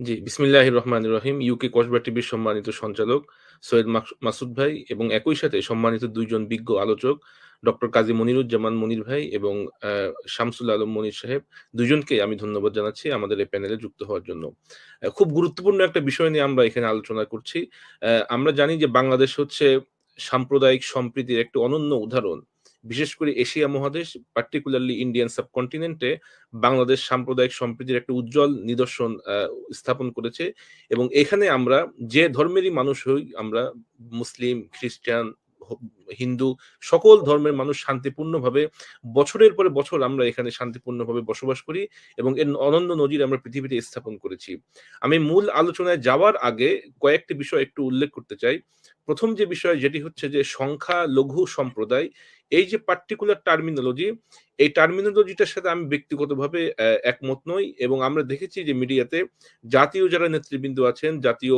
জি, বিসমিল্লাহির রহমান রহিম। ইউকে কসবা টিভির সম্মানিত সঞ্চালক সৈয়দ মাসুদ ভাই এবং একই সাথে সম্মানিত দুইজন বিজ্ঞ আলোচক ডক্টর কাজী মনিরুজ্জামান মনির ভাই এবং শামসুল আলম মনির সাহেব ২ জনকেই আমি ধন্যবাদ জানাচ্ছি আমাদের এই প্যানেলে যুক্ত হওয়ার জন্য। খুব গুরুত্বপূর্ণ একটা বিষয় নিয়ে আমরা এখানে আলোচনা করছি। আমরা জানি যে বাংলাদেশ হচ্ছে সাম্প্রদায়িক সম্প্রীতির একটি অনন্য উদাহরণ। বিশেষ করে এশিয়া মহাদেশ পার্টিকুলারলি ইন্ডিয়ান সাবকন্টিনেন্টে বাংলাদেশ সাম্প্রদায়িক সম্প্রীতির একটা উজ্জ্বল নিদর্শন স্থাপন করেছে এবং এখানে আমরা যে ধর্মেরই মানুষ হই আমরা মুসলিম, খ্রিস্টান, হিন্দু সকল ধর্মের মানুষ শান্তিপূর্ণভাবে বছরের পরে বছর আমরা এখানে শান্তিপূর্ণভাবে বসবাস করি এবং এর অনন্য নজির আমরা পৃথিবীতে স্থাপন করেছি। আমি মূল আলোচনায় যাওয়ার আগে কয়েকটি বিষয় একটু উল্লেখ করতে চাই। ১ম যে বিষয় যেটি হচ্ছে যে সংখ্যালঘু সম্প্রদায় এই যে পার্টিকুলার টার্মিনোলজি, এই টার্মিনোলজিটার সাথে আমি ব্যক্তিগতভাবে একমত নই এবং আমরা দেখেছি যে মিডিয়াতে জাতীয় যারা নেতৃবৃন্দ আছেন, জাতীয়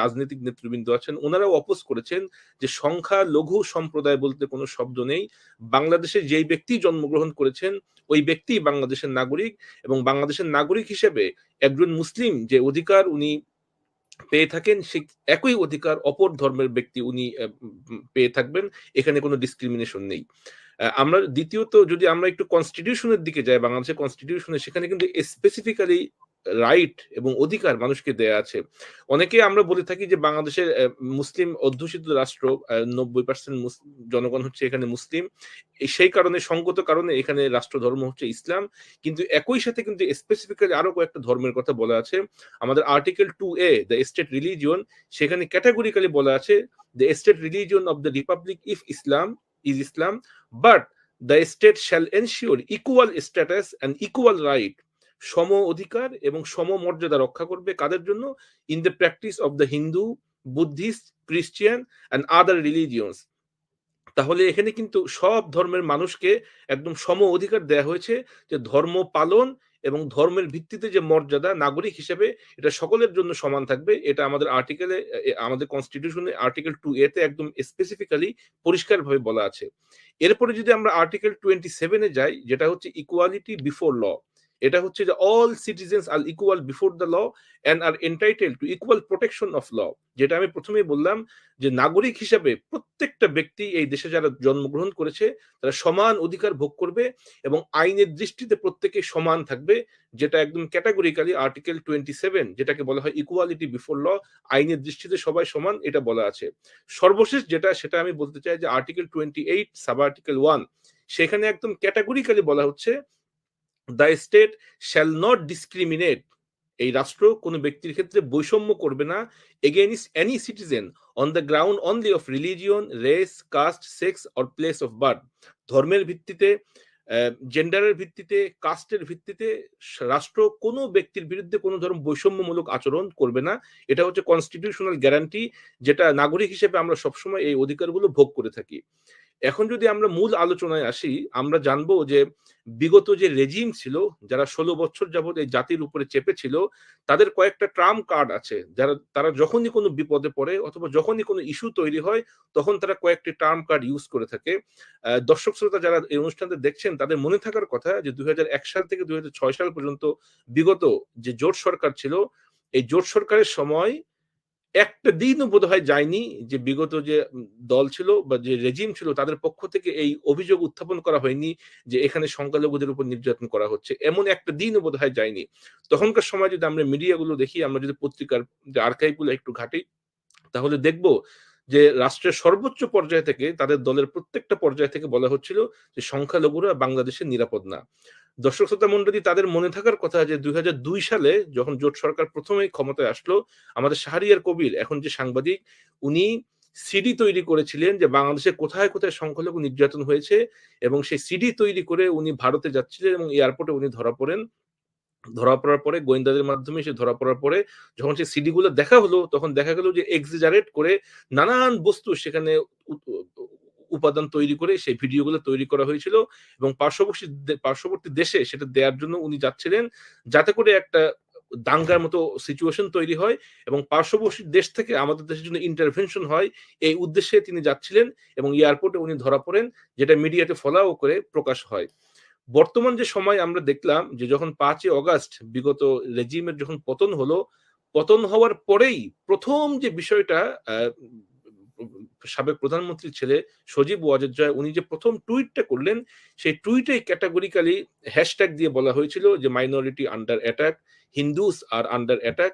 রাজনৈতিক নেতৃবৃন্দ আছেন, ওনারাও অপোজ করেছেন যে সংখ্যা লঘু সম্প্রদায় বলতে কোনো শব্দ নেই। বাংলাদেশে যেই ব্যক্তি জন্মগ্রহণ করেছেন, ওই ব্যক্তিই বাংলাদেশের নাগরিক এবং বাংলাদেশের নাগরিক হিসেবে একজন মুসলিম যে অধিকার উনি পেয়ে থাকেন সেই একই অধিকার অপর ধর্মের ব্যক্তি উনি পেয়ে থাকবেন। এখানে কোনো ডিসক্রিমিনেশন নেই। আমরা দ্বিতীয়ত যদি আমরা একটু কনস্টিটিউশনের দিকে যাই, বাংলাদেশের কনস্টিটিউশনে সেখানে কিন্তু স্পেসিফিক্যালি রাইট এবং অধিকার মানুষকে দেয়া আছে। অনেকেই আমরা বলে থাকি যে বাংলাদেশের মুসলিম অধ্যুষিত রাষ্ট্র ৯০% মুস জনগণ হচ্ছে এখানে মুসলিম। সেই কারণে সঙ্গত কারণে এখানে রাষ্ট্র ধর্ম হচ্ছে ইসলাম। কিন্তু একই সাথে কিন্তু স্পেসিফিক্যালি আরও কয়েকটা ধর্মের কথা বলা আছে। আমাদের article two A the state religion সেখানে ক্যাটেগরিক্যালি বলা আছে, the state religion of the republic if Islam is Islam, but the state shall ensure equal status and equal right" সম অধিকার এবং সম মর্যাদা রক্ষা করবে কাদের জন্য? In the practice of the Hindu, Buddhist, Christian and other religions. তাহলে এখানে কিন্তু সব ধর্মের মানুষকে একদম সম অধিকার দেয়া হয়েছে যে ধর্ম পালন এবং ধর্মের ভিত্তিতে যে মর্যাদা নাগরিক হিসেবে এটা সকলের জন্য সমান থাকবে। এটা আমাদের আর্টিকেলে আমাদের কনস্টিটিউশনে আর্টিকেল টু এতে একদম স্পেসিফিক্যালি পরিষ্কারভাবে বলা আছে। এরপরে যদি আমরা আর্টিকেল 27 এ যাই যেটা হচ্ছে ইকুয়ালিটি বিফোর ল। এটা হচ্ছে যে all citizens are equal before the law and are entitled to equal protection of law. যেটা আমি প্রথমেই বললাম যে নাগরিক হিসাবে প্রত্যেকটা ব্যক্তি এই দেশে যারা জন্মগ্রহণ করেছে, তারা সমান অধিকার ভোগ করবে এবং আইনের দৃষ্টিতে প্রত্যেকে সমান থাকবে। যেটা একদম ক্যাটেগরিক্যালি আর্টিকেল 27 যেটাকে বলা হয় ইকুয়ালিটি বিফোর ল আইনের দৃষ্টিতে সবাই সমান, এটা বলা আছে। সর্বশেষ যেটা, সেটা আমি বলতে চাই যে আর্টিকেল 28 সাব আর্টিকেল ওয়ান সেখানে একদম ক্যাটেগরিক্যালি বলা হচ্ছে the state shall not discriminate এই রাষ্ট্র কোনো ব্যক্তির ক্ষেত্রে বৈষম্য করবে না against any citizen on the ground only of religion, race, caste, sex or place of birth. ধর্মের ভিত্তিতে, জেন্ডারের ভিত্তিতে, কাস্টের ভিত্তিতে রাষ্ট্র কোনো ব্যক্তির বিরুদ্ধে কোনো ধরনের বৈষম্যমূলক আচরণ করবে না। এটা হচ্ছে কনস্টিটিউশনাল গ্যারান্টি যেটা নাগরিক হিসেবে আমরা সবসময় এই অধিকারগুলো ভোগ করে থাকি। এখন যদি আমরা মূল আলোচনায় আসি, আমরা জানব যে বিগত যে রেজিম ছিল, যারা ১৬ বছর যাবৎ এই জাতির উপরে চেপেছিল তাদের কয়েকটা ট্রাম্প কার্ড আছে। যারা তারা যখনই কোনো বিপদে পড়ে অথবা যখনই কোনো ইস্যু তৈরি হয়, তখন তারা কয়েকটি ট্রাম্প কার্ড ইউজ করে থাকে। দর্শক শ্রোতা যারা এই অনুষ্ঠানটা দেখছেন তাদের মনে থাকার কথা যে ২০০১ সাল থেকে ২০০৬ সাল পর্যন্ত বিগত যে জোট সরকার ছিল, এই জোট সরকারের সময় একটা দিনও বোধ হয় যায়নি যে বিগত যে দল ছিল বা যে রেজিম ছিল তাদের পক্ষ থেকে এই অভিযোগ উত্থাপন করা হয়নি যে এখানে সংখ্যালঘুদের উপর নির্যাতন করা হচ্ছে। এমন একটা দিনও বোধ হয় যায়নি। তখনকার সময় যদি আমরা মিডিয়াগুলো দেখি, আমরা যদি পত্রিকার যে আর্কাইভ একটু ঘাটি তাহলে দেখব যে রাষ্ট্রের সর্বোচ্চ পর্যায় থেকে তাদের দলের প্রত্যেকটা পর্যায় থেকে বলা হচ্ছিল যে সংখ্যালঘুরা বাংলাদেশে নিরাপদ না। দর্শক শ্রোতা মণ্ডলী তাদের মনে থাকার কথা যে ২০০২ সালে যখন জোট সরকার ১ম এই ক্ষমতায় আসলো, আমাদের শাহরিয়ার কবির এখন যে সাংবাদিক উনি সিডি তৈরি করেছিলেন যে বাংলাদেশে কোথায়, কোথায় সংখ্যালঘু নির্যাতন হয়েছে এবং সেই সিডি তৈরি করে উনি ভারতে যাচ্ছিলেন এবং এয়ারপোর্টে উনি ধরা পড়েন। ধরা পড়ার পরে গোয়েন্দাদের মাধ্যমে সে ধরা পড়ার পরে যখন সেই সিডি গুলো দেখা হলো, তখন দেখা গেল যে এক্সাজারেট করে নানান বস্তু সেখানে উপাদান তৈরি করে সেই ভিডিওগুলো তৈরি করা হয়েছিল এবং পার্শ্ববর্তী পার্শ্ববর্তী দেশে সেটা দেওয়ার জন্য উনি যাচ্ছিলেন। যাতে করে একটা দাঙ্গার মতো সিচুয়েশন তৈরি হয় এবং পার্শ্ববর্তী দেশ থেকে আমাদের দেশের জন্য ইন্টারভেনশন হয়। এই উদ্দেশ্যে তিনি যাচ্ছিলেন এবং এয়ারপোর্টে উনি ধরা পড়েন। যেটা মিডিয়াতে ফলাও করে প্রকাশ হয়। বর্তমান যে সময় আমরা দেখলাম যে যখন পাঁচই অগাস্ট বিগত রেজিমের যখন পতন হলো, পতন হওয়ার পরেই প্রথম যে বিষয়টা সাবেক প্রধানমন্ত্রীর ছেলে সজীব ওয়াজেদ উনি যে প্রথম টুইটটা করলেন সেই টুইটে ক্যাটাগরিক্যালি হ্যাশট্যাগ দিয়ে বলা হয়েছিল যে minority under attack Hindus are under attack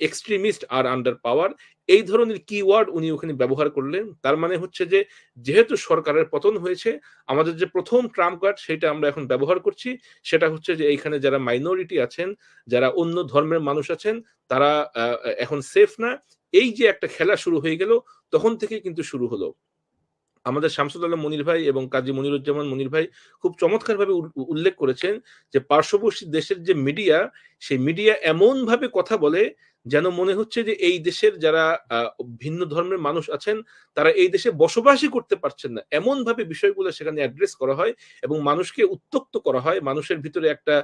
extremist are under power এই ধরনের কিওয়ার্ড উনি ওখানে ব্যবহার করলেন। তার মানে হচ্ছে যে, যেহেতু সরকারের পতন হয়েছে, আমাদের যে প্রথম ট্রাম্প কার্ড সেটা আমরা এখন ব্যবহার করছি, সেটা হচ্ছে যে এইখানে যারা মাইনরিটি আছেন, যারা অন্য ধর্মের মানুষ আছেন, তারা এখন সেফ না। এই যে একটা খেলা শুরু হয়ে গেল, তখন থেকে কিন্তু শুরু হলো। আমাদের শামসুল আলম মনির ভাই এবং কাজী মনিরুজ্জামান মনির ভাই খুব চমৎকারভাবে উল্লেখ করেছেন যে পার্শ্ববর্তী দেশের যে মিডিয়া, সেই মিডিয়া এমনভাবে কথা বলে যেন মনে হচ্ছে যে এই দেশের যারা ভিন্ন ধর্মের মানুষ আছেন, তারা এই দেশে বসবাসই করতে পারছেন না। এমন ভাবে বিষয়গুলো সেখানে অ্যাড্রেস করা হয় এবং মানুষকে উত্তক্ত করা হয়। মানুষের ভিতরে একটা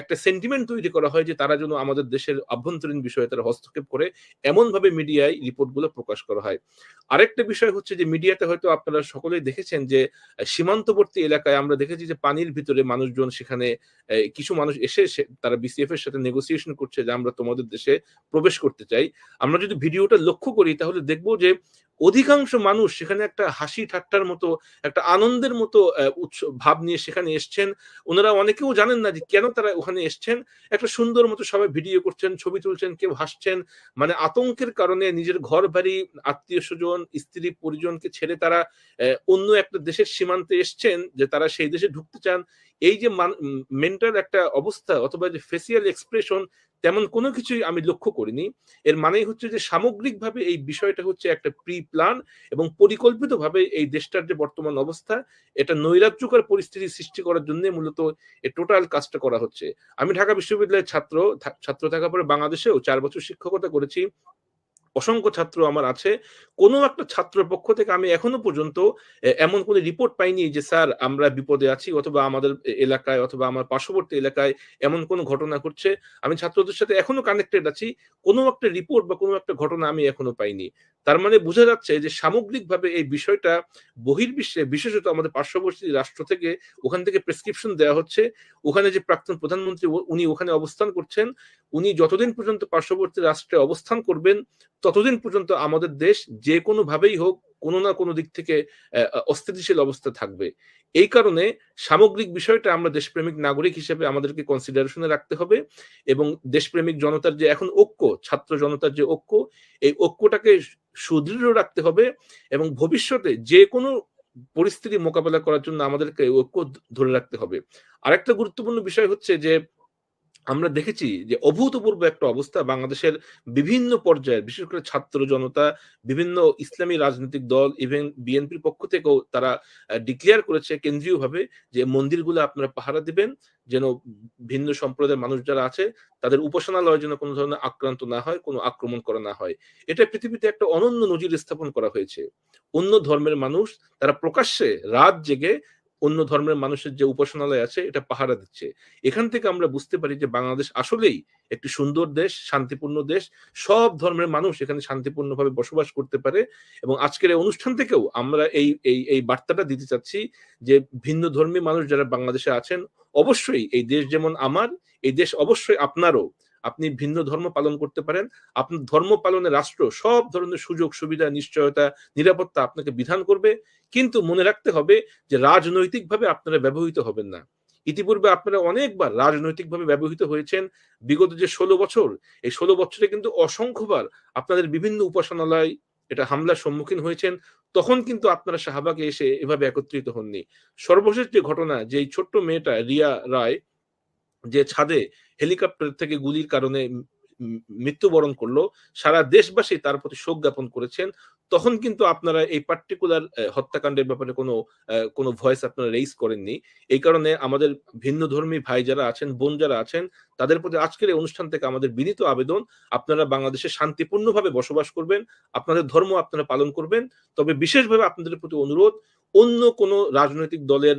একটা সেন্টিমেন্ট তৈরি করা হয় যে তারা যেন আমাদের দেশের আভ্যন্তরীণ বিষয়ে তারা হস্তক্ষেপ করে এমন ভাবে মিডিয়ায় রিপোর্টগুলো প্রকাশ করা হয়। আরেকটা বিষয় হচ্ছে যে মিডিয়াতে হয়তো আপনারা সকলেই দেখেছেন যে সীমান্তবর্তী এলাকায় আমরা দেখেছি যে পানির ভিতরে মানুষজন সেখানে কিছু মানুষ এসে তারা বিসিএফ এর সাথে নেগোসিয়েশন করছে যে আমরা তোমাদের দেশে প্রবেশ করতে চাই। আমরা যদি ভিডিওটা লক্ষ্য করি তাহলে দেখব যে অধিকাংশ মানুষ সেখানে একটা হাসি ঠাট্টার মতো, একটা আনন্দের মতো ভাব নিয়ে সেখানে এসছেন। ওনারা অনেকেও জানেন না যে কেন তারা ওখানে এসছেন। একটা সুন্দর মতো সবাই ভিডিও করছেন, ছবি তুলছেন, কেউ হাসছেন। মানে আতঙ্কের কারণে নিজের ঘর বাড়ি আত্মীয় স্বজন স্ত্রী, পরিজনকে ছেড়ে তারা অন্য একটা দেশের সীমান্তে এসছেন যে তারা সেই দেশে ঢুকতে চান। এই যে মেন্টাল একটা অবস্থা অথবা যে ফেসিয়াল এক্সপ্রেশন তেমন কোনো কিছুই আমি লক্ষ্য করিনি। এর মানেই হচ্ছে যে সামগ্রিকভাবে এই বিষয়টা হচ্ছে একটা প্রি প্ল্যান এবং পরিকল্পিতভাবে এই দেশটার যে বর্তমান অবস্থা, এটা নৈরাজ্যকর পরিস্থিতি সৃষ্টি করার জন্য মূলত এই টোটাল কাজটা করা হচ্ছে। আমি ঢাকা বিশ্ববিদ্যালয়ের ছাত্র ছাত্র থাকার পরে বাংলাদেশেও চার বছর শিক্ষকতা করেছি। অসংখ্য ছাত্র আমার আছে। কোনো একটা ছাত্রের পক্ষ থেকে আমি এখনও পর্যন্ত এমন কোনো রিপোর্ট পাইনি যে, স্যার, আমরা বিপদে আছি অথবা আমাদের এলাকায় অথবা আমার পার্শ্ববর্তী এলাকায় এমন কোনো ঘটনা ঘটছে। আমি ছাত্রদের সাথে এখনও কানেক্টেড আছি। কোনো একটা রিপোর্ট বা কোনো একটা ঘটনা আমি এখনও পাইনি। তার মানে বোঝা যাচ্ছে যে, সামগ্রিকভাবে এই বিষয়টা বহির্বিশ্বে, বিশেষত আমাদের পার্শ্ববর্তী রাষ্ট্র থেকে ওখান থেকে প্রেসক্রিপশন দেওয়া হচ্ছে। ওখানে যে প্রাক্তন প্রধানমন্ত্রী উনি ওখানে অবস্থান করছেন। উনি যতদিন পর্যন্ত পার্শ্ববর্তী রাষ্ট্রে অবস্থান করবেন ততদিন পর্যন্ত আমাদের দেশ যে কোনো ভাবেই হোক কোনো না কোনো দিক থেকে অস্থিতিশীল অবস্থা থাকবে। এই কারণে সামগ্রিক বিষয়টা আমরা দেশপ্রেমিক নাগরিক হিসেবে আমাদেরকে কনসিডারেশনে রাখতে হবে এবং দেশপ্রেমিক জনতার যে এখন ঐক্য, ছাত্র জনতার যে ঐক্য, এই ঐক্যটাকে সুদৃঢ় রাখতে হবে এবং ভবিষ্যতে যে কোনো পরিস্থিতি মোকাবেলা করার জন্য আমাদেরকে ঐক্য ধরে রাখতে হবে। আরেকটা গুরুত্বপূর্ণ বিষয় হচ্ছে যে আমরা দেখেছি যে অভূতপূর্ব একটা অবস্থা বাংলাদেশের বিভিন্ন পর্যায়ে বিশেষ করে ছাত্র জনতা, বিভিন্ন ইসলামী রাজনৈতিক দল ইভেন বিএনপির পক্ষ থেকেও তারা ডিক্লেয়ার করেছে কেন্দ্রীয়ভাবে যে মন্দিরগুলো আপনারা পাহারা দিবেন, যেন ভিন্ন সম্প্রদায়ের মানুষ যারা আছে, তাদের উপাসনালয় যেন কোনো ধরনের আক্রান্ত না হয়, কোনো আক্রমণ করা না হয়। এটা পৃথিবীতে একটা অনন্য নজির স্থাপন করা হয়েছে। অন্য ধর্মের মানুষ, তারা প্রকাশ্যে রাত জেগে অন্য ধর্মের মানুষের যে উপাসনালয় আছে, এটা পাহারা দিচ্ছে। এখান থেকে আমরা বুঝতে পারি যে বাংলাদেশ আসলেই একটি সুন্দর দেশ, শান্তিপূর্ণ দেশ। সব ধর্মের মানুষ এখানে শান্তিপূর্ণভাবে বসবাস করতে পারে এবং আজকের এই অনুষ্ঠান থেকেও আমরা এই এই এই বার্তাটা দিতে চাচ্ছি যে ভিন্ন ধর্মী মানুষ যারা বাংলাদেশে আছেন, অবশ্যই এই দেশ যেমন আমার, এই দেশ অবশ্যই আপনারও। আপনি ভিন্ন ধর্ম পালন করতে পারেন। আপনার ধর্ম পালনের রাষ্ট্র, সব ধরনের সুযোগ, সুবিধা, নিশ্চয়তা, নিরাপত্তা আপনাকে বিধান করবে। কিন্তু মনে রাখতে হবে যে রাজনৈতিকভাবে আপনারা ব্যবহৃত হবেন না। ইতিপূর্বে আপনারা অনেকবার রাজনৈতিকভাবে ব্যবহৃত হয়েছেন। বিগত যে ষোলো বছর, এই ষোলো বছরে কিন্তু অসংখ্যবার আপনাদের বিভিন্ন উপাসনালয় এটা হামলার সম্মুখীন হয়েছেন। তখন কিন্তু আপনারা শাহবাগে এসে এভাবে একত্রিত হননি। সর্বশেষ যে ঘটনা যে ছোট্ট মেয়েটা রিয়া রায়, যে ছাদে হেলিকপ্টার থেকে গুলির কারণে মৃত্যুবরণ করল। সারা দেশবাসী তার প্রতি শোক জ্ঞাপন করেছেন। তখন কিন্তু আপনারা এই পার্টিকুলার হত্যাকাণ্ডের ব্যাপারে কোনো কোনো ভয়েস আপনারা রেইজ করেননি। এই কারণে আমাদের ভিন্ন ধর্মী ভাই যারা আছেন, বোন যারা আছেন, তাদের প্রতি আজকের এই অনুষ্ঠান থেকে আমাদের বিনীত আবেদন, আপনারা বাংলাদেশে শান্তিপূর্ণভাবে বসবাস করবেন, আপনাদের ধর্ম আপনারা পালন করবেন। তবে বিশেষভাবে আপনাদের প্রতি অনুরোধ, অন্য কোনো রাজনৈতিক দলের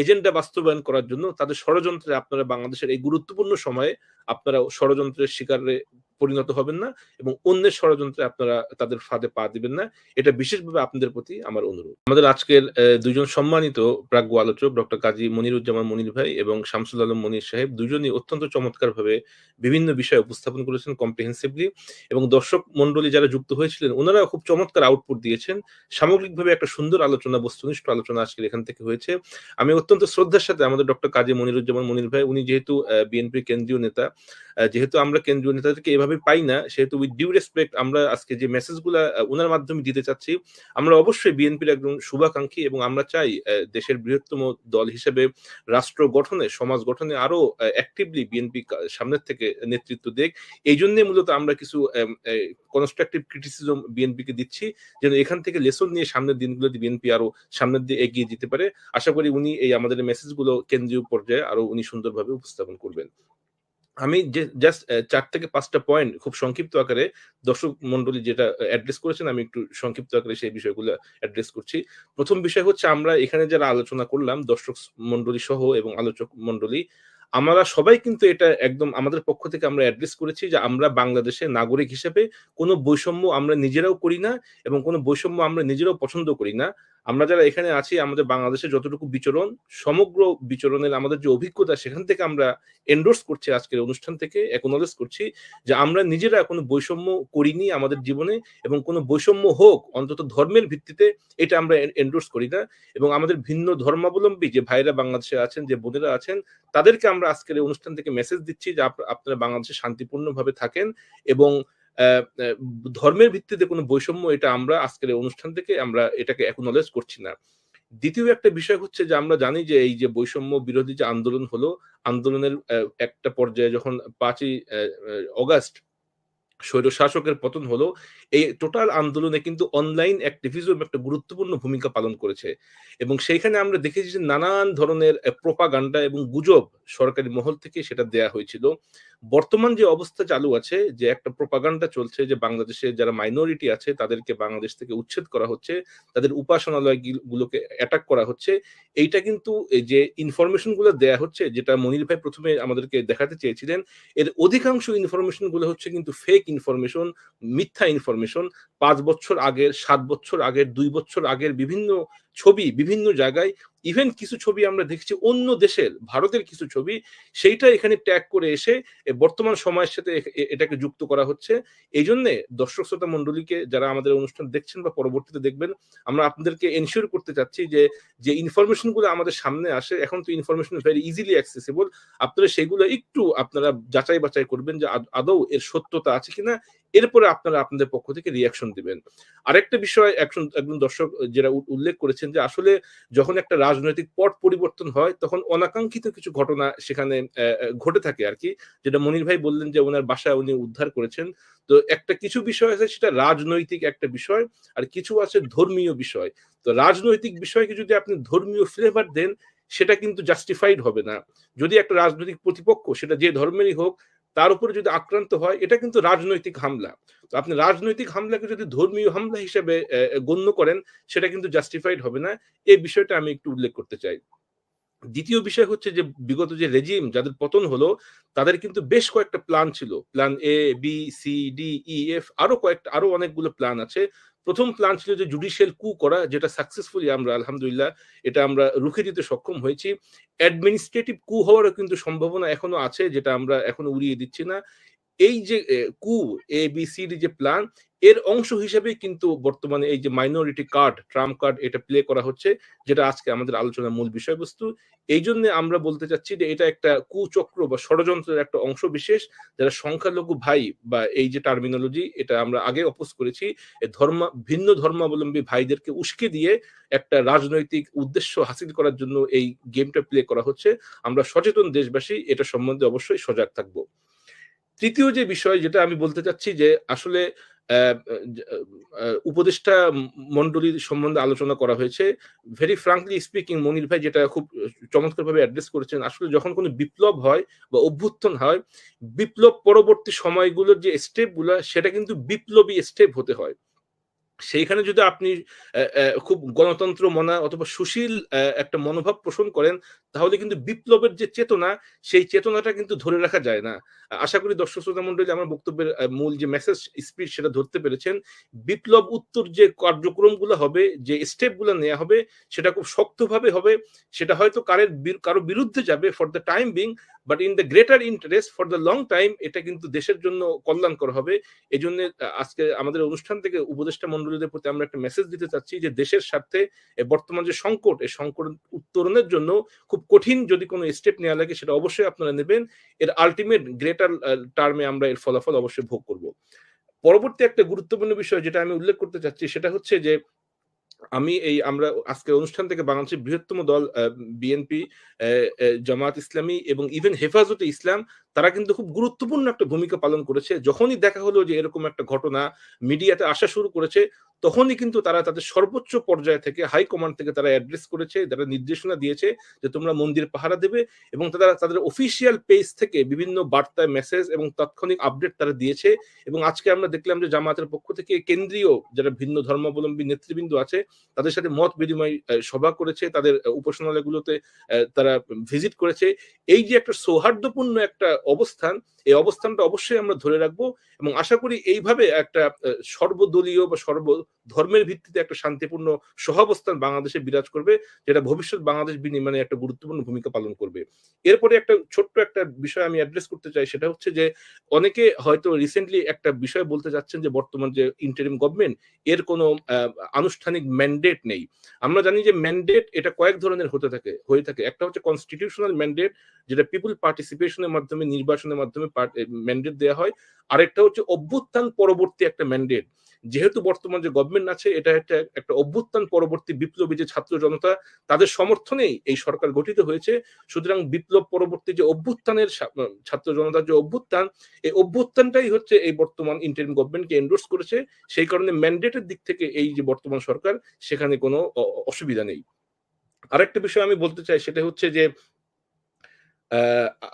এজেন্ডা বাস্তবায়ন করার জন্য তাদের ষড়যন্ত্রে আপনারা বাংলাদেশের এই গুরুত্বপূর্ণ সময়ে আপনারা ষড়যন্ত্রের শিকারে পরিণত হবেন না এবং অন্যের ষড়যন্ত্রে আপনারা তাদের ফাঁদে পা দিবেন না। এটা বিশেষভাবে আপনাদের প্রতি আমার অনুরোধ। আমাদের আজকের দুজন সম্মানিত প্রাজ্ঞ আলোচক ডক্টর কাজী মনিরুজ্জামান মনির ভাই এবং শামসুল আলম মনির সাহেব দুজনই অত্যন্ত চমৎকারভাবে বিভিন্ন বিষয় উপস্থাপন করেছেন কম্প্রিহেন্সিভলি এবং দর্শক মন্ডলী যারা যুক্ত হয়েছিলেন ওনারা খুব চমৎকার আউটপুট দিয়েছেন। সামগ্রিকভাবে একটা সুন্দর আলোচনা, বস্তুনিষ্ঠ আলোচনা আজকের এখান থেকে হয়েছে। আমি অত্যন্ত শ্রদ্ধার সাথে আমাদের ডক্টর কাজী মনিরুজ্জামান মনির ভাই, উনি যেহেতু বিএনপির কেন্দ্রীয় নেতা যেহেতু আমরা কেন্দ্রীয় নেতাদেরকে এভাবে পাই না, সেহেতু উইথ ডিউ রেসপেক্ট আমরা আজকে যে মেসেজগুলা ওনার মাধ্যমে দিতে চাচ্ছি, আমরা অবশ্যই বিএনপির একজন শুভাকাঙ্ক্ষী এবং আমরা চাই দেশের বৃহত্তম দল হিসেবে রাষ্ট্র গঠনে, সমাজ গঠনে আরও অ্যাক্টিভলি বিএনপি সামনের থেকে নেতৃত্ব দেখ এই জন্যই মূলত আমরা কিছু কনস্ট্রাকটিভ ক্রিটিসিজম বিএনপিকে দিচ্ছি, যেন এখান থেকে লেসন নিয়ে সামনের দিনগুলোতে বিএনপি আরও সামনের দিয়ে এগিয়ে যেতে পারে। আশা করি উনি এই আমাদের মেসেজগুলো কেন্দ্রীয় পর্যায়ে আরও উনি সুন্দরভাবে উপস্থাপন করবেন। আমি যে জাস্ট চার থেকে পাঁচটা পয়েন্ট খুব সংক্ষিপ্ত আকারে দর্শক মন্ডলী যেটা অ্যাড্রেস করেছেন, আমি একটু সংক্ষিপ্ত আকারে সেই বিষয়গুলো অ্যাড্রেস করছি। প্রথম বিষয় হচ্ছে আমরা এখানে যারা আলোচনা করলাম, দর্শক মন্ডলী সহ এবং আলোচক মন্ডলী আমরা সবাই কিন্তু এটা একদম আমাদের পক্ষ থেকে আমরা অ্যাড্রেস করেছি যে আমরা বাংলাদেশের নাগরিক হিসেবে কোনো বৈষম্য আমরা নিজেরাও করি না এবং কোনো বৈষম্য আমরা নিজেরাও পছন্দ করি না। আমরা যারা এখানে আছি, আমাদের বাংলাদেশে যতটুকু বিচরণ, সমগ্র বিচরণের আমাদের যে অভিজ্ঞতা, সেখান থেকে আমরা এন্ডোর্স করছি আজকের অনুষ্ঠান থেকে একনোলেজ করছি যে আমরা নিজেরা কোনো বৈষম্য করিনি আমাদের জীবনে এবং কোনো বৈষম্য হোক, অন্তত ধর্মের ভিত্তিতে এটা আমরা এন্ডোর্স করি না এবং আমাদের ভিন্ন ধর্মাবলম্বী যে ভাইরা বাংলাদেশে আছেন, যে বোনেরা আছেন, তাদেরকে আমরা আজকের অনুষ্ঠান থেকে মেসেজ দিচ্ছি যে আপনারা বাংলাদেশে শান্তিপূর্ণভাবে থাকেন এবং ধর্মের ভিত্তিতে কোনো বৈষম্য এটা আমরা আজকের অনুষ্ঠান থেকে আমরা এটাকে একনোলেজ করছি না। দ্বিতীয় একটা বিষয় হচ্ছে যে আমরা জানি যে এই যে বৈষম্য বিরোধী যে আন্দোলন হলো, আন্দোলনের একটা পর্যায়ে যখন পাঁচই অগাস্ট স্বৈর শাসকের পতন হলো, এই টোটাল আন্দোলনে কিন্তু অনলাইন অ্যাক্টিভিজম একটা গুরুত্বপূর্ণ ভূমিকা পালন করেছে। এবং সেইখানে আমরা দেখেছি যে নানান ধরনের প্রোপাগান্ডা এবং গুজব সরকারি মহল থেকে সেটা দেয়া হয়েছিল। বর্তমান যে অবস্থা চালু আছে, যে একটা প্রোপাগান্ডা চলছে যে বাংলাদেশে যারা মাইনরিটি আছে, তাদেরকে বাংলাদেশ থেকে উচ্ছেদ করা হচ্ছে, তাদের উপাসনালয় গুলোকে অ্যাটাক করা হচ্ছে, এইটা কিন্তু যে ইনফরমেশনগুলো দেয়া হচ্ছে, যেটা মনির ভাই প্রথমে আমাদেরকে দেখাতে চেয়েছিলেন, এর অধিকাংশ ইনফরমেশনগুলো হচ্ছে কিন্তু ফেক ইনফরমেশন মিথ্যা ইনফরমেশন পাঁচ বছর আগের, সাত বছর আগের, দুই বছর আগের বিভিন্ন ছবি বিভিন্ন জায়গায় ইভেন কিছু ছবি আমরা দেখছি, অন্য দেশের, ভারতের কিছু ছবি, সেইটা এখানে ট্যাগ করে এসে বর্তমান সময়ের সাথে এটাকে যুক্ত করা হচ্ছে। এই জন্যে দর্শক শ্রোতা মন্ডলীকে যারা আমাদের অনুষ্ঠান দেখছেন বা পরবর্তীতে দেখবেন, আমরা আপনাদেরকে এনশিওর করতে চাচ্ছি যে যে ইনফরমেশনগুলো আমাদের সামনে আসে, এখন তো ইনফরমেশন ভেরি ইজিলি অ্যাক্সেসিবল আপনারা সেগুলো একটু আপনারা যাচাই বাছাই করবেন যে আদৌ এর সত্যতা আছে কিনা এরপরে আপনারা আপনাদের পক্ষ থেকে রিয়াকশন দিবেন। আরেকটা বিষয়, একজন একজন দর্শক যেটা উল্লেখ করেছেন যে আসলে যখন একটা রাজনৈতিক পট পরিবর্তন হয়, তখন অনাকাঙ্ক্ষিত কিছু ঘটনা সেখানে ঘটে থাকে আর কি। যেটা মনির ভাই বললেন যে ওনার বাসায় উনি উদ্ধার করেছেন। তো একটা কিছু বিষয় আছে, সেটা রাজনৈতিক একটা বিষয়, আর কিছু আছে ধর্মীয় বিষয়। তো রাজনৈতিক বিষয়কে যদি আপনি ধর্মীয় ফ্লেভার দেন, সেটা কিন্তু জাস্টিফাইড হবে না। যদি একটা রাজনৈতিক প্রতিপক্ষ, সেটা যে ধর্মেরই হোক তার উপরে যদি আক্রান্ত হয়, এটা কিন্তু রাজনৈতিক হামলা। তো আপনি রাজনৈতিক হামলাকে যদি ধর্মীয় হামলা হিসেবে গণ্য করেন, সেটা কিন্তু জাস্টিফাইড হবে না। এই বিষয়টা আমি একটু উল্লেখ করতে চাই। দ্বিতীয় বিষয় হচ্ছে যে, বিগত যে রেজিম যাদের পতন হলো, তাদের কিন্তু বেশ কয়েকটা প্ল্যান ছিল। Plan A B C D E F আরও কয়েকটা, আরও অনেকগুলো প্ল্যান আছে। প্রথম প্ল্যান ছিল যে জুডিশিয়াল কু করা, যেটা সাকসেসফুলি আমরা, আলহামদুলিল্লাহ, এটা আমরা রুখে দিতে সক্ষম হয়েছি। অ্যাডমিনিস্ট্রেটিভ কু হওয়ারও কিন্তু সম্ভাবনা এখনও আছে, যেটা আমরা এখনও উড়িয়ে দিচ্ছি না। এই যে coup A B C D যে প্ল্যান এর অংশ হিসেবে কিন্তু বর্তমানে এই যে মাইনরিটি কার্ড ট্রাম্প কার্ড এটা প্লে করা হচ্ছে, যেটা আজকে আমাদের আলোচনার মূল বিষয়বস্তু। এই জন্য আমরা বলতে চাচ্ছি যে এটা একটা কুচক্র বা ষড়যন্ত্রের একটা অংশ বিশেষ, যারা সংখ্যালঘু ভাই বা এই যে টার্মিনোলজি এটা আমরা আগে অপোজ করেছি ধর্ম, ভিন্ন ধর্মাবলম্বী ভাইদেরকে উস্কে দিয়ে একটা রাজনৈতিক উদ্দেশ্য হাসিল করার জন্য এই গেমটা প্লে করা হচ্ছে। আমরা সচেতন দেশবাসী, এটা সম্বন্ধে অবশ্যই সজাগ থাকব। তৃতীয় যে বিষয় যেটা আমি বলতে চাচ্ছি যে আসলে উপদেষ্টা মন্ডলীর সম্বন্ধে আলোচনা করা হয়েছে। ভেরি ফ্রাঙ্কলি স্পিকিং মনির ভাই যেটা খুব চমৎকার ভাবে অ্যাড্রেস করেছেন, আসলে যখন কোনো বিপ্লব হয় বা অভ্যুত্থান হয়, বিপ্লব পরবর্তী সময়গুলোর যে স্টেপগুলো সেটা কিন্তু বিপ্লবী স্টেপ হতে হয়। সেইখানে যদি আপনি খুব গণতন্ত্র মনা অথবা সুশীল একটা মনোভাব পোষণ করেন, তাহলে কিন্তু বিপ্লবের যে চেতনা, সেই চেতনাটা কিন্তু ধরে রাখা যায় না। আশা করি দর্শক শ্রোতা মন্ডলী আমার বক্তব্যের মূল যে মেসেজ স্পিড সেটা ধরতে পেরেছেন। বিপ্লব উত্তর যে কার্যক্রমগুলো হবে, যে স্টেপগুলো নেওয়া হবে, সেটা খুব শক্তভাবে হবে। সেটা হয়তো কারের কারও বিরুদ্ধে যাবে for the time being but in the greater interest for the long time এটা কিন্তু দেশের জন্য কল্যাণকর হবে। এই জন্য আজকে আমাদের অনুষ্ঠান থেকে উপদেষ্টা মন্ডলীদের প্রতি আমরা একটা মেসেজ দিতে চাচ্ছি যে, দেশের স্বার্থে বর্তমান যে সংকট এই সংকট উত্তরণের জন্য খুব কঠিন যদি কোনো স্টেপ নেওয়া লাগে, সেটা অবশ্যই আপনারা নেবেন। এর আলটিমেট গ্রেটার টার্মে আমরা এর ফলাফল অবশ্যই ভোগ করব। পরবর্তী একটা গুরুত্বপূর্ণ বিষয় যেটা আমি উল্লেখ করতে চাচ্ছি, সেটা হচ্ছে যে আমি এই আমরা আজকের অনুষ্ঠান থেকে বাংলাদেশের বৃহত্তম দল বিএনপি জামাত ইসলামী এবং ইভেন হেফাজতে ইসলাম তারা কিন্তু খুব গুরুত্বপূর্ণ একটা ভূমিকা পালন করেছে। যখনই দেখা হলো যে এরকম একটা ঘটনা মিডিয়াতে আসা শুরু করেছে, তখনই কিন্তু তারা তাদের সর্বোচ্চ পর্যায় থেকে হাই কমান্ড থেকে তারা অ্যাড্রেস করেছে, তারা নির্দেশনা দিয়েছে যে তোমরা মন্দির পাহারা দেবে এবং তারা তাদের অফিসিয়াল পেজ থেকে বিভিন্ন বার্তায় মেসেজ এবং তাৎক্ষণিক আপডেট তারা দিয়েছে এবং আজকে আমরা দেখলাম যে জামাতের পক্ষ থেকে কেন্দ্রীয় যারা ভিন্ন ধর্মাবলম্বী নেতৃবৃন্দ আছে, তাদের সাথে মত বিনিময় সভা করেছে, তাদের উপাসনালয়গুলোতে তারা ভিজিট করেছে। এই যে একটা সৌহার্দ্যপূর্ণ একটা অবস্থান এই অবস্থানটা অবশ্যই আমরা ধরে রাখব এবং আশা করি এইভাবে একটা সর্বদলীয় বা সর্ব ধর্মের ভিত্তিতে একটা শান্তিপূর্ণ সহাবস্থান বাংলাদেশে বিরাজ করবে, যেটা ভবিষ্যৎ বাংলাদেশ বিনির্মাণে একটা গুরুত্বপূর্ণ ভূমিকা পালন করবে। এরপরে একটা ছোট্ট একটা বিষয় আমি অ্যাড্রেস করতে চাই, সেটা হচ্ছে যে অনেকে হয়তো রিসেন্টলি একটা বিষয় বলতে যাচ্ছেন যে বর্তমান যে ইন্টারিম গভর্নমেন্ট এর কোনো আনুষ্ঠানিক ম্যান্ডেট নেই। আমরা জানি যে ম্যান্ডেট এটা কয়েক ধরনের হতে থাকে, হয়ে থাকে। একটা হচ্ছে কনস্টিটিউশনাল ম্যান্ডেট যেটা পিপুল পার্টিসিপেশনের মাধ্যমে, নির্বাচনের মাধ্যমে ম্যান্ডেট দেওয়া হয়। আরেকটা হচ্ছে অভ্যুত্থান পরবর্তী একটা ম্যান্ডেট যেহেতু বর্তমান যে গভর্নমেন্ট আছে, এটা একটা একটা অভ্যুত্থান পরবর্তী বিপ্লবী যে ছাত্র জনতা, তাদের সমর্থনেই এই সরকার গঠিত হয়েছে। সুতরাং বিপ্লব পরবর্তী যে অভ্যুত্থানের ছাত্র জনতার যে অভ্যুত্থান, এই অভ্যুত্থানটাই হচ্ছে এই বর্তমান ইন্টারিম গভর্নমেন্টকে এন্ডোর্স করেছে। সেই কারণে ম্যান্ডেটের দিক থেকে এই যে বর্তমান সরকার, সেখানে কোনো অসুবিধা নেই। আরেকটা বিষয় আমি বলতে চাই, সেটা হচ্ছে যে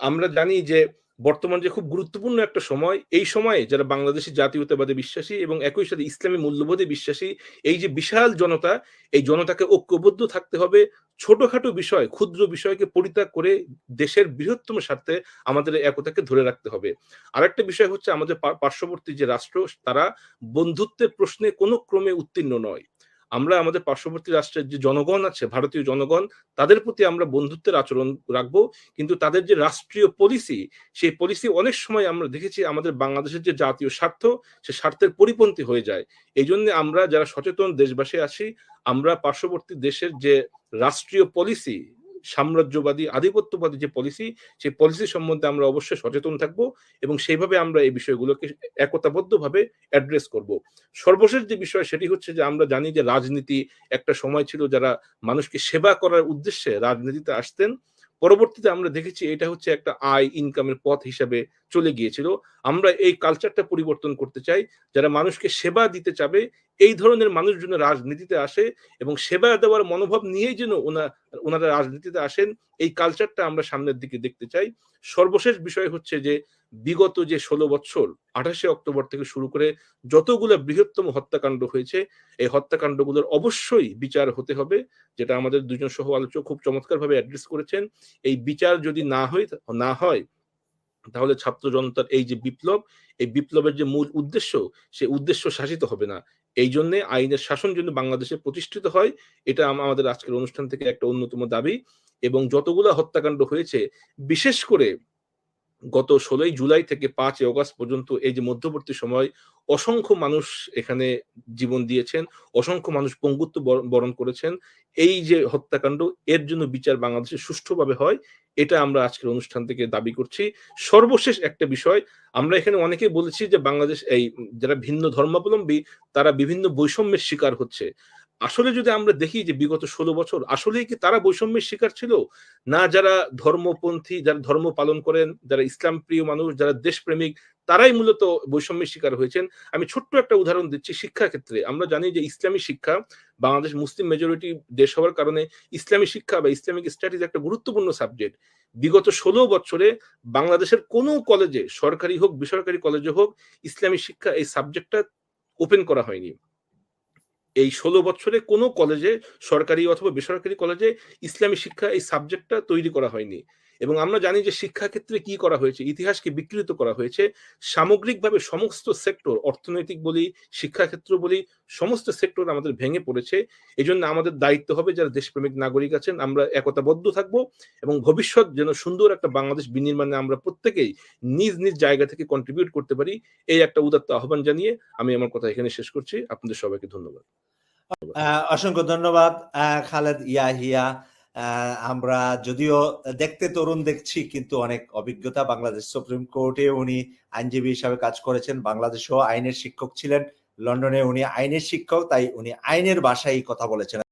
আমরা জানি যে বর্তমান যে খুব গুরুত্বপূর্ণ একটা সময়, এই সময়ে যারা বাংলাদেশি জাতীয়তাবাদে বিশ্বাসী এবং একই সাথে ইসলামী মূল্যবোধে বিশ্বাসী, এই যে বিশাল জনতা, এই জনতাকে ঐক্যবদ্ধ থাকতে হবে ছোটখাটো বিষয়, ক্ষুদ্র বিষয়কে পরিত্যাগ করে দেশের বৃহত্তম স্বার্থে আমাদের একতাকে ধরে রাখতে হবে। আরেকটা বিষয় হচ্ছে আমাদের পার্শ্ববর্তী যে রাষ্ট্র, তারা বন্ধুত্বের প্রশ্নে কোনো ক্রমে উত্তীর্ণ নয়। আমরা আমাদের পার্শ্ববর্তী রাষ্ট্রের যে জনগণ আছে, ভারতীয় জনগণ, তাদের প্রতি আমরা বন্ধুত্বের আচরণ রাখব। কিন্তু তাদের যে রাষ্ট্রীয় পলিসি সেই পলিসি অনেক সময় আমরা দেখেছি আমাদের বাংলাদেশের যে জাতীয় স্বার্থ, সে স্বার্থের পরিপন্থী হয়ে যায়। এই জন্য আমরা যারা সচেতন দেশবাসী আছি, আমরা পার্শ্ববর্তী দেশের যে রাষ্ট্রীয় পলিসি সাম্রাজ্যবাদী, আধিপত্যবাদী যে পলিসি সেই পলিসি সম্বন্ধে আমরা অবশ্যই সচেতন থাকব এবং সেইভাবে আমরা এই বিষয়গুলোকে একতাবদ্ধভাবে অ্যাড্রেস করব। সর্বশেষ যে বিষয় সেটি হচ্ছে যে আমরা জানি যে রাজনীতি একটা সময় ছিল যারা মানুষকে সেবা করার উদ্দেশ্যে রাজনীতিতে আসতেন। পরবর্তীতে আমরা দেখেছি এটা হচ্ছে একটা আয় ইনকামের পথ হিসাবে চলে গিয়েছিল। আমরা এই কালচারটা পরিবর্তন করতে চাই। যারা মানুষকে সেবা দিতে চাবে, এই ধরনের মানুষ যেন রাজনীতিতে আসে এবং সেবা দেওয়ার মনোভাব নিয়েই যেন ওনারা রাজনীতিতে আসেন, এই কালচারটা আমরা সামনের দিকে দেখতে চাই। সর্বশেষ বিষয় হচ্ছে যে বিগত যে ষোলো বছর, আঠাশে অক্টোবর থেকে শুরু করে যতগুলো বৃহত্তম হত্যাকাণ্ড হয়েছে, এই হত্যাকাণ্ডগুলোর অবশ্যই বিচার হতে হবে, যেটা আমাদের দুজন সহ আলোচক খুব চমৎকারভাবে অ্যাড্রেস করেছেন। এই বিচার যদি না হয় না হয়, তাহলে ছাত্র জনতার এই যে বিপ্লব, এই বিপ্লবের যে মূল উদ্দেশ্য, সে উদ্দেশ্য শাসিত হবে না। এই জন্য আইনের শাসন জন্য বাংলাদেশে প্রতিষ্ঠিত হয়, এটা আমাদের আজকের অনুষ্ঠান থেকে একটা অন্যতম দাবি। এবং যতগুলো হত্যাকাণ্ড হয়েছে, বিশেষ করে গত ষোলোই জুলাই থেকে পাঁচ অগস্ট পর্যন্ত এই যে মধ্যবর্তী সময় অসংখ্য মানুষ এখানে জীবন দিয়েছেন, অসংখ্য মানুষ পঙ্গুত্ব বরণ করেছেন। এই যে হত্যাকাণ্ড, এর জন্য বিচার বাংলাদেশে সুষ্ঠুভাবে হয়, এটা আমরা আজকের অনুষ্ঠান থেকে দাবি করছি। সর্বশেষ একটা বিষয়, আমরা এখানে অনেকে বলেছি যে বাংলাদেশ এই, যারা ভিন্ন ধর্মাবলম্বী, তারা বিভিন্ন বৈষম্যের শিকার হচ্ছে। আসলে যদি আমরা দেখি যে বিগত ষোলো বছর, আসলেই কি তারা বৈষম্যের শিকার ছিল? না, যারা ধর্মপন্থী, যারা ধর্ম পালন করেন, যারা ইসলাম প্রিয় মানুষ, যারা দেশপ্রেমিক, তারাই মূলত বৈষম্যের শিকার হয়েছেন। আমি ছোট্ট একটা উদাহরণ দিচ্ছি শিক্ষা ক্ষেত্রে। আমরা জানি যে ইসলামী শিক্ষা বাংলাদেশ মুসলিম মেজরিটি দেশ হওয়ার কারণে ইসলামী শিক্ষা বা ইসলামিক স্টাডিজ একটা গুরুত্বপূর্ণ সাবজেক্ট বিগত ষোলো বছরে বাংলাদেশের কোনো কলেজে সরকারি হোক, বেসরকারি কলেজে হোক, ইসলামী শিক্ষা এই সাবজেক্টটা ওপেন করা হয়নি। এই ষোলো বছরে কোনো কলেজে সরকারি অথবা বেসরকারি কলেজে ইসলামী শিক্ষা এই সাবজেক্টটা তৈরি করা হয়নি। এবং আমরা জানি যে শিক্ষা ক্ষেত্রে কি করা হয়েছে, ইতিহাসকে বিকৃত করা হয়েছে। সামগ্রিকভাবে সমস্ত সেক্টর অর্থনৈতিক বলি, শিক্ষাক্ষেত্র বলি, সমস্ত সেক্টর আমাদের ভেঙে পড়েছে। এই জন্য আমাদের দায়িত্ব হবে যারা দেশপ্রেমিক নাগরিক আছেন, আমরা একতাবদ্ধ থাকব এবং ভবিষ্যৎ যেন সুন্দর একটা বাংলাদেশ বিনির্মাণে আমরা প্রত্যেকেই নিজ নিজ জায়গা থেকে কন্ট্রিবিউট করতে পারি। এই একটা উদাত্ত আহ্বান জানিয়ে আমি আমার কথা এখানে শেষ করছি। আপনাদের সবাইকে ধন্যবাদ। অসংখ্য ধন্যবাদ খালেদ ইয়াহিয়া। আমরা যদিও দেখতে তরুণ দেখছি, কিন্তু অনেক অভিজ্ঞতা বাংলাদেশ সুপ্রিম কোর্টে উনি আইনজীবী হিসাবে কাজ করেছেন। বাংলাদেশেও আইনের শিক্ষক ছিলেন, লন্ডনে উনি আইনের শিক্ষক, তাই উনি আইনের ভাষায় কথা বলেছেন।